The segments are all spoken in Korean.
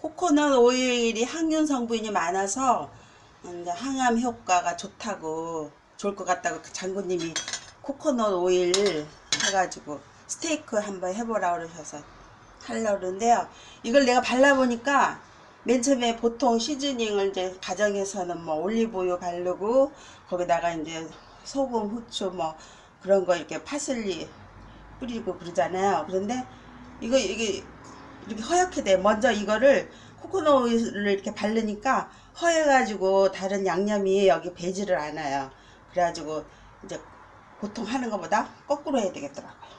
코코넛 오일이 항균 성분이 많아서 이제 항암 효과가 좋다고 좋을 것 같다고 그 장군님이 코코넛 오일 해가지고 스테이크 한번 해보라 그러셔서 하려고 그러는데요. 이걸 내가 발라보니까 맨 처음에 보통 시즈닝을 이제 가정에서는 뭐 올리브유 바르고 거기다가 이제 소금, 후추 뭐 그런 거 이렇게 파슬리 뿌리고 그러잖아요. 그런데 이거 이게 이렇게 허옇게 돼. 먼저 이거를 코코넛 오일을 이렇게 바르니까 허해가지고 다른 양념이 여기 배지를 않아요. 그래가지고 이제 보통 하는 것보다 거꾸로 해야 되겠더라고요.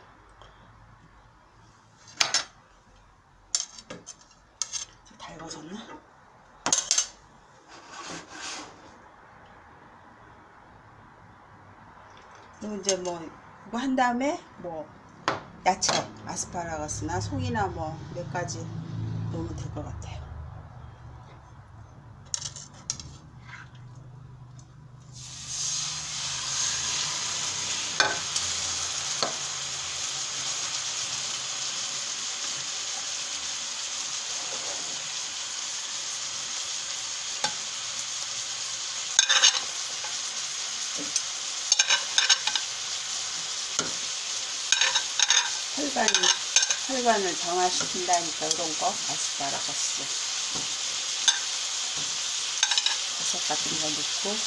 좀 달궈졌나? 그리고 이제 뭐 이거 한 다음에 뭐 야채 아스파라거스나 송이나 뭐 몇 가지 넣으면 될 것 같아요. 혈관, 혈관을 정화시킨다니까 이런 거? 아스파라 거스. 버섯 같은 거 넣고.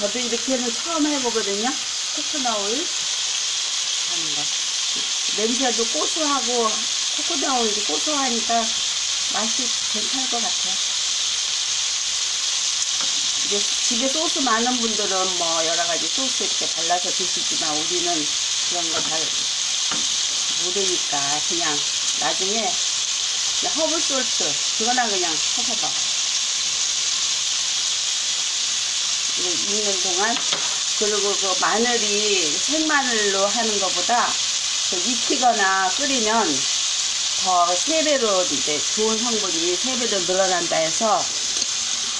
저도 이렇게는 처음 해보거든요. 코코넛 오일 냄새도 고소하고 코코넛 오일이 고소하니까 맛이 괜찮을 것 같아요. 이제 집에 소스 많은 분들은 뭐 여러 가지 소스 이렇게 발라서 드시지만 우리는 그런 거 잘 모르니까 그냥 나중에 허브 소스 그거나 그냥 해서 봐. 익는 동안 그리고 그 마늘이 생마늘로 하는 것보다 그 익히거나 끓이면 더세 배로 이제 좋은 성분이 세 배로 늘어난다 해서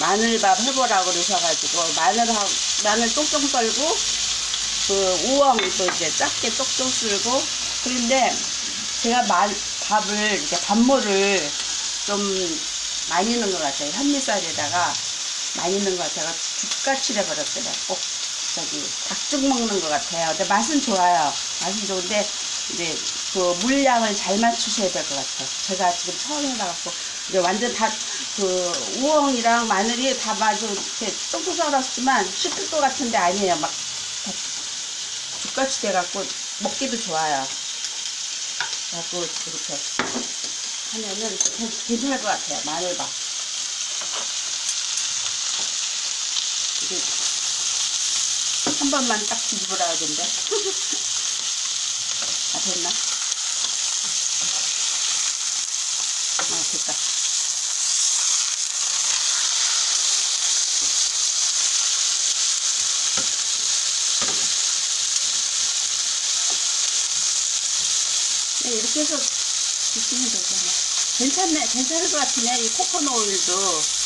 마늘밥 해보라고 그러셔가지고 마늘하고 마늘 쫑쫑 썰고 그 우엉도 이제 작게 쪽쪽 썰고 그런데 제가 마, 밥을 이렇게 밥물을 좀 많이 넣은 것 같아요. 현미쌀에다가 많이 넣은 것 같아요 죽같이 돼버렸어요. 꼭 저기 닭죽 먹는 것 같아요. 근데 맛은 좋아요. 맛은 좋은데 이제 그 물량을 잘 맞추셔야 될 것 같아요. 제가 지금 처음 해봐갖고 이제 완전 다 그 우엉이랑 마늘이 다 마저 이렇게 쫑쫑 썰었지만 씹힐 것 같은데 아니에요. 막다 죽같이 돼갖고 먹기도 좋아요. 그래갖고 이렇게 하면은 괜- 괜찮을 것 같아요. 마늘밥. 한 번만 딱 뒤집으라 하던데. 아, 됐나? 아, 됐다. 네, 이렇게 해서 드시면 되잖아. 괜찮네, 괜찮을 것 같으네. 이 코코넛 오일도